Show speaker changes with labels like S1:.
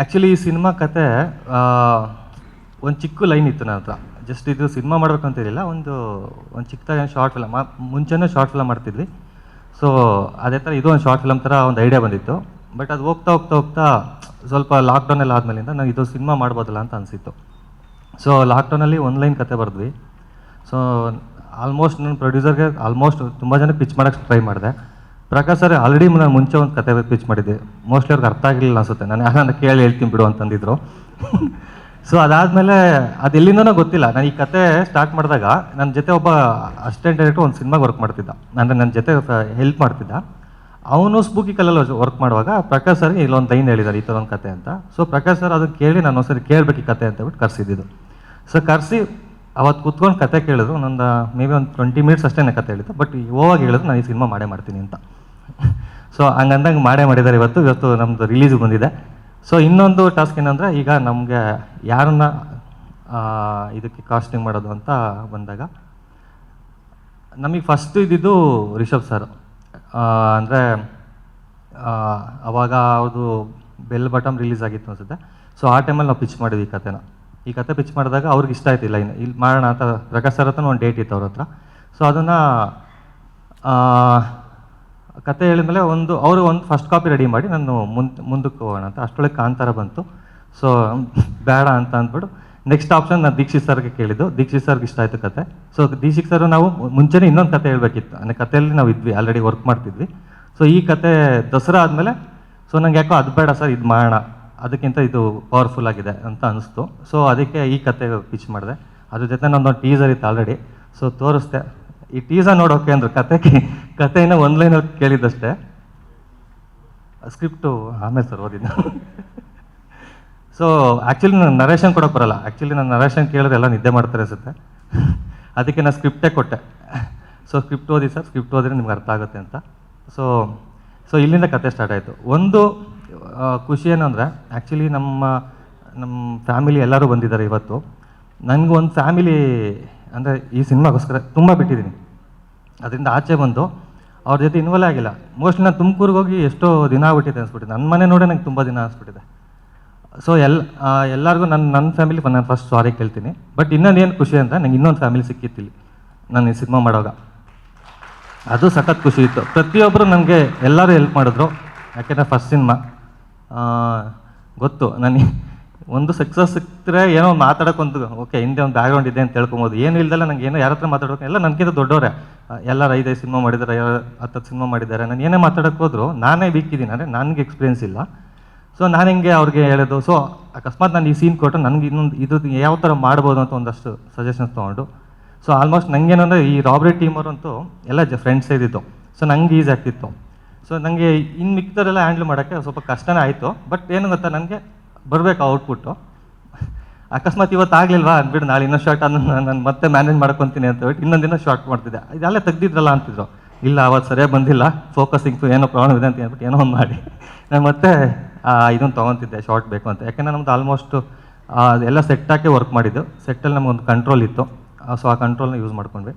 S1: Actually ಈ cinema ಕತೆ ಒಂದು ಚಿಕ್ಕ ಲೈನ್ ಇತ್ತು ನನ್ನ ಹತ್ರ ಜಸ್ಟ್ ಇದು ಸಿನಿಮಾ ಮಾಡ್ಬೇಕಂತಿರಲಿಲ್ಲ ಒಂದು ಒಂದು ಚಿಕ್ಕದಾಗಿ ಶಾರ್ಟ್ ಫಿಲಮ್ ಮುಂಚೆನೇ ಶಾರ್ಟ್ ಫಿಲಮ್ ಮಾಡ್ತಿದ್ವಿ. ಸೊ ಅದೇ ಥರ ಇದು ಒಂದು ಶಾರ್ಟ್ ಫಿಲಮ್ ಥರ ಒಂದು ಐಡಿಯಾ ಬಂದಿತ್ತು. ಬಟ್ ಅದು ಹೋಗ್ತಾ ಹೋಗ್ತಾ ಹೋಗ್ತಾ ಸ್ವಲ್ಪ ಲಾಕ್ಡೌನ್ ಎಲ್ಲ ಆದಮೇಲಿಂದ ನಾನು ಇದು ಸಿನಿಮಾ ಮಾಡ್ಬೋದಲ್ಲ ಅಂತ ಅನಿಸಿತ್ತು. ಸೊ ಲಾಕ್ಡೌನಲ್ಲಿ ಒಂದು ಲೈನ್ ಕತೆ ಬರೆದ್ವಿ. ಸೊ ಆಲ್ಮೋಸ್ಟ್ ನನ್ನ ಪ್ರೊಡ್ಯೂಸರ್ಗೆ ಆಲ್ಮೋಸ್ಟ್ ತುಂಬ ಜನಕ್ಕೆ ಪಿಚ್ ಮಾಡೋಕ್ಕೆ ಟ್ರೈ ಮಾಡಿದೆ. ಪ್ರಕಾಶ್ ಸರ್ ಆಲ್ರೆಡಿ ನಾನು ಮುಂಚೆ ಒಂದು ಕತೆ ಪಿಚ್ ಮಾಡಿದ್ದೆ. ಮೋಸ್ಟ್ಲಿ ಅವ್ರಿಗೆ ಅರ್ಥ ಆಗಲಿಲ್ಲ ಅನ್ಸುತ್ತೆ. ನಾನು ಯಾರನ್ನ ಕೇಳಿ ಹೇಳ್ತೀನಿ ಬಿಡು ಅಂತಂದಿದ್ರು. ಸೊ ಅದಾದಮೇಲೆ ಅದು ಎಲ್ಲಿಂದನೋ ಗೊತ್ತಿಲ್ಲ. ನಾನು ಈ ಕತೆ ಸ್ಟಾರ್ಟ್ ಮಾಡಿದಾಗ ನನ್ನ ಜೊತೆ ಒಬ್ಬ ಅಸಿಸ್ಟೆಂಟ್ ಡೈರೆಕ್ಟರ್ ಒಂದು ಸಿನಿಮಾಗೆ ವರ್ಕ್ ಮಾಡ್ತಿದ್ದ. ಅಂದರೆ ನನ್ನ ಜೊತೆ ಹೆಲ್ಪ್ ಮಾಡ್ತಿದ್ದ. ಅವನು ಸ್ಪೂಕಿ ಕಲ್ಲಲ್ಲಿ ವರ್ಕ್ ಮಾಡುವಾಗ ಪ್ರಕಾಶ್ ಸರ್ಗೆ ಇಲ್ಲೊಂದು ಲೈನ್ ಹೇಳಿದ್ದಾರೆ ಈ ಥರ ಒಂದು ಕತೆ ಅಂತ. ಸೊ ಪ್ರಕಾಶ್ ಸರ್ ಅದನ್ನು ಕೇಳಿ ನಾನು ಒಂದ್ಸರಿ ಕೇಳಬೇಕು ಈ ಕತೆ ಅಂತ ಬಿಟ್ಟು ಕರೆಸಿದ್ದು ಸೊ ಕರೆಸಿ ಅವತ್ತು ಕೂತ್ಕೊಂಡು ಕತೆ ಕೇಳಿದ್ರು. ಒಂದೊಂದು ಮೇ ಬಿ ಒಂದು ಟ್ವೆಂಟಿ ಮಿನಿಟ್ಸ್ ಅಷ್ಟೇ ಕತೆ ಹೇಳಿದ್ದು. ಬಟ್ ಹೋಗಿ ಹೇಳಿದ್ರು, ನಾನು ಈ ಸಿನಿಮಾ ಮಾಡೇ ಮಾಡ್ತೀನಿ ಅಂತ. ಸೊ ಹಂಗಂದಂಗೆ ಮಾಡೇ ಮಾಡಿದ್ದಾರೆ ಇವತ್ತು. ಇವತ್ತು ನಮ್ಮದು ರಿಲೀಸ್ ಬಂದಿದೆ. ಸೊ ಇನ್ನೊಂದು ಟಾಸ್ಕ್ ಏನಂದರೆ, ಈಗ ನಮಗೆ ಯಾರನ್ನ ಇದಕ್ಕೆ ಕಾಸ್ಟಿಂಗ್ ಮಾಡೋದು ಅಂತ ಬಂದಾಗ, ನಮಗೆ ಫಸ್ಟ್ ಇದ್ದಿದ್ದು ರಿಷಬ್ ಸರ್ ಅಂದರೆ ಅವಾಗ ಅವ್ರದ್ದು ಬೆಲ್ ಬಟಮ್ ರಿಲೀಸ್ ಆಗಿತ್ತು ಅನ್ಸುತ್ತೆ. ಸೊ ಆ ಟೈಮಲ್ಲಿ ನಾವು ಪಿಚ್ ಮಾಡಿದ್ವಿ ಈ ಕತೆನ. ಈ ಕತೆ ಪಿಚ್ ಮಾಡಿದಾಗ ಅವ್ರಿಗೆ ಇಷ್ಟ ಆಯ್ತಿಲ್ಲ ಇನ್ನು ಇಲ್ಲಿ ಮಾಡೋಣ ಅಂತ ಪ್ರಕಾಶ್ ಸರ್ ಹತ್ರ ಒಂದು ಡೇಟ್ ಇತ್ತು ಅವ್ರ ಹತ್ರ. ಸೊ ಅದನ್ನು ಕತೆ ಹೇಳಿದ್ಮೇಲೆ ಒಂದು, ಅವರು ಒಂದು ಫಸ್ಟ್ ಕಾಪಿ ರೆಡಿ ಮಾಡಿ ನಾನು ಮುಂದೆ, ಮುಂದಕ್ಕೆ ಹೋಗೋಣ ಅಂತ. ಅಷ್ಟೊಳಗೆ ಕಾಂತಾರ ಬಂತು. ಸೊ ಬೇಡ ಅಂತ ಅಂದ್ಬಿಟ್ಟು ನೆಕ್ಸ್ಟ್ ಆಪ್ಷನ್ ನಾನು ದೀಕ್ಷಿತ್ ಸರ್ಗೆ ಕೇಳಿದ್ದು. ದೀಕ್ಷಿತ್ ಸರ್ಗೆ ಇಷ್ಟ ಆಯಿತು ಕತೆ. ಸೊ ದೀಕ್ಷಿತ್ ಸರ್ ನಾವು ಮುಂಚೆನೇ ಇನ್ನೊಂದು ಕತೆ ಹೇಳಬೇಕಿತ್ತು. ಅಂದರೆ ಕತೆಯಲ್ಲಿ ನಾವು ಇದ್ವಿ ಆಲ್ರೆಡಿ ವರ್ಕ್ ಮಾಡ್ತಿದ್ವಿ. ಸೊ ಈ ಕತೆ ದಸರಾ ಆದಮೇಲೆ ಸೊ ನಂಗೆ ಯಾಕೋ ಅದು ಬೇಡ ಸರ್ ಇದು ಮಾಡೋಣ ಅದಕ್ಕಿಂತ ಇದು ಪವರ್ಫುಲ್ ಆಗಿದೆ ಅಂತ ಅನಿಸ್ತು. ಸೊ ಅದಕ್ಕೆ ಈ ಕತೆ ಪಿಚ್ ಮಾಡಿದೆ. ಅದ್ರ ಜೊತೆ ನನ್ನೊಂದು ಟೀಸರ್ ಇತ್ತು ಆಲ್ರೆಡಿ ಸೊ ತೋರಿಸ್ದೆ ಈ ಟೀಸರ್ ನೋಡೋಕೆ ಅಂದ್ರೆ ಕತೆ ಕತೆನ ಒಂದು ಲೈನ್ ಕೇಳಿದ್ದಷ್ಟೇ. ಸ್ಕ್ರಿಪ್ಟು ಆಮೇಲೆ ಸರ್ ಓದಿದ್ದು. ಸೊ ಆ್ಯಕ್ಚುಲಿ ನಾನು ನರೇಶನ್ ಕೊಡೋಕೆ ಬರಲ್ಲ ಆ್ಯಕ್ಚುಲಿ ನಾನು ನರೇಶನ್ ಕೇಳಿದ್ರೆ ಎಲ್ಲ ನಿದ್ದೆ ಮಾಡ್ತಾರೆ ಅನಿಸುತ್ತೆ. ಅದಕ್ಕೆ ನಾನು ಸ್ಕ್ರಿಪ್ಟೇ ಕೊಟ್ಟೆ. ಸೊ ಸ್ಕ್ರಿಪ್ಟ್ ಓದಿ ಸರ್ ಸ್ಕ್ರಿಪ್ಟ್ ಓದಿದ್ರೆ ನಿಮ್ಗೆ ಅರ್ಥ ಆಗುತ್ತೆ ಅಂತ. ಸೊ ಸೊ ಇಲ್ಲಿಂದ ಕತೆ ಸ್ಟಾರ್ಟ್ ಆಯಿತು. ಒಂದು ಖುಷಿ ಏನಂದರೆ ಆ್ಯಕ್ಚುಲಿ ನಮ್ಮ ನಮ್ಮ ಫ್ಯಾಮಿಲಿ ಎಲ್ಲರೂ ಬಂದಿದ್ದಾರೆ ಇವತ್ತು. ನನಗೂ ಒಂದು ಫ್ಯಾಮಿಲಿ ಅಂದರೆ ಈ ಸಿನಿಮಾಗೋಸ್ಕರ ತುಂಬ ಬಿಟ್ಟಿದ್ದೀನಿ. ಅದರಿಂದ ಆಚೆ ಬಂದು ಅವ್ರ ಜೊತೆ ಇನ್ವಾಲ್ವ್ ಆಗಿಲ್ಲ. ಮೋಸ್ಟ್ಲಿ ನಾನು ತುಮಕೂರಿಗೆ ಹೋಗಿ ಎಷ್ಟೋ ದಿನ ಆಗ್ಬಿಟ್ಟಿದೆ ಅನ್ಸ್ಬಿಟ್ಟಿದೆ. ನನ್ನ ಮನೆ ನೋಡೇ ನಂಗೆ ತುಂಬ ದಿನ ಅನಿಸ್ಬಿಟ್ಟಿದೆ. ಸೊ ಎಲ್ ಆ, ಎಲ್ಲರಿಗೂ ನನ್ನ ನನ್ನ ಫ್ಯಾಮಿಲಿ ನಾನು ಫಸ್ಟ್ ಸಾರಿ ಕೇಳ್ತೀನಿ. ಬಟ್ ಇನ್ನೊಂದು ಏನು ಖುಷಿ ಅಂತ ನಂಗೆ ಇನ್ನೊಂದು ಫ್ಯಾಮಿಲಿ ಸಿಕ್ಕಿತ್ತಿಲ್ಲಿ ನಾನು ಈ ಸಿನಿಮಾ ಮಾಡೋವಾಗ. ಅದು ಸಖತ್ ಖುಷಿ ಇತ್ತು. ಪ್ರತಿಯೊಬ್ಬರು ನನಗೆ ಎಲ್ಲರೂ ಹೆಲ್ಪ್ ಮಾಡಿದ್ರು. ಯಾಕೆಂದರೆ ಫಸ್ಟ್ ಸಿನಿಮಾ ಗೊತ್ತು. ನನಗೆ ಒಂದು ಸಕ್ಸಸ್ ಸಿಕ್ಕಿದ್ರೆ ಏನೋ ಮಾತಾಡೋಕೆ ಒಂದು ಓಕೆ ಹಿಂದೆ ಒಂದು ಬ್ಯಾಗ್ರೌಂಡ್ ಇದೆ ಅಂತ ತಿಳ್ಕೊಬೋದು. ಏನು ಇಲ್ದಲ್ಲ ನಂಗೆ ಏನೋ ಯಾರ ಹತ್ರ ಮಾತಾಡೋಕೆ ಎಲ್ಲ ನನಗಿಂತ ದೊಡ್ಡವರೇ. ಎಲ್ಲರೂ ಐದೈದು ಸಿನಿಮಾ ಮಾಡಿದ್ದಾರೆ ಹತ್ತು ಸಿನಿಮಾ ಮಾಡಿದ್ದಾರೆ ನಾನು ಏನೇ ಮಾತಾಡೋಕೆ ಹೋದ್ರು, ನಾನೇ ವೀಕಿದ್ದೀನಿ ಅಂದರೆ ನನಗೆ ಎಕ್ಸ್ಪೀರಿಯನ್ಸ್ ಇಲ್ಲ. ಸೊ ನಾನು ಹಿಂಗೆ ಅವ್ರಿಗೆ ಹೇಳೋದು ಸೊ ಅಕಸ್ಮಾತ್ ನಾನು ಈ ಸೀನ್ ಕೊಟ್ಟು ನನಗೆ ಇನ್ನೊಂದು ಇದು ಯಾವ ಥರ ಮಾಡ್ಬೋದು ಅಂತ ಒಂದಷ್ಟು ಸಜೆಷನ್ಸ್ ತೊಗೊಂಡು. ಸೊ ಆಲ್ಮೋಸ್ಟ್ ನನಗೇನಂದರೆ ಈ ರಾಬ್ರಿ ಟೀಮವ್ರಂತೂ ಎಲ್ಲ ಜ ಫ್ರೆಂಡ್ಸ್ ಇದ್ದಿತ್ತು. ಸೊ ನಂಗೆ ಈಸಿ ಆಗ್ತಿತ್ತು. ಸೊ ನನಗೆ ಇನ್ನು ಮಿಕ್ಕಿದರೆಲ್ಲ ಹ್ಯಾಂಡ್ಲ್ ಮಾಡೋಕ್ಕೆ ಸ್ವಲ್ಪ ಕಷ್ಟನೇ ಆಯಿತು. ಬಟ್ ಏನು ಗೊತ್ತಾ ನನಗೆ ಬರಬೇಕು ಔಟ್ಪುಟ್ಟು ಅಕಸ್ಮಾತ್ ಇವತ್ತು ಆಗಲಿಲ್ವಾ? ಅಂದ್ಬಿಟ್ಟು ನಾಳೆ ಇನ್ನೊಂದು ಶಾರ್ಟ್ ಅನ್ನು ನಾನು ಮತ್ತೆ ಮ್ಯಾನೇಜ್ ಮಾಡ್ಕೊತೀನಿ ಅಂತ ಹೇಳಿ ಇನ್ನೊಂದು ದಿನ ಶಾರ್ಟ್ ಮಾಡ್ತಿದ್ದೆ. ಇದೆಲ್ಲ ತೆಗ್ದಿದ್ರಲ್ಲ ಅಂತಿದ್ರು. ಇಲ್ಲ, ಅವತ್ತು ಸರಿಯಾಗಿ ಬಂದಿಲ್ಲ. ಫೋಕಸಿಂಗ್ ಏನೋ ಪ್ರಾಬ್ಲಮ್ ಇದೆ ಅಂತ ಹೇಳ್ಬಿಟ್ಟು ಏನೋ ಒಂದು ಮಾಡಿ. ನಾನು ಮತ್ತೆ ಇದನ್ನು ತೊಗೊತಿದ್ದೆ ಶಾರ್ಟ್ ಬೇಕು ಅಂತ. ಯಾಕೆಂದರೆ ನಮ್ದು ಆಲ್ಮೋಸ್ಟ್ ಎಲ್ಲ ಹಾಕಿ ವರ್ಕ್ ಮಾಡಿದ್ದು. ಸೆಟ್ಟಲ್ಲಿ ನಮಗೊಂದು ಕಂಟ್ರೋಲ್ ಇತ್ತು. ಸೊ ಆ ಕಂಟ್ರೋಲ್ನ ಯೂಸ್ ಮಾಡ್ಕೊಂಡ್ವಿ.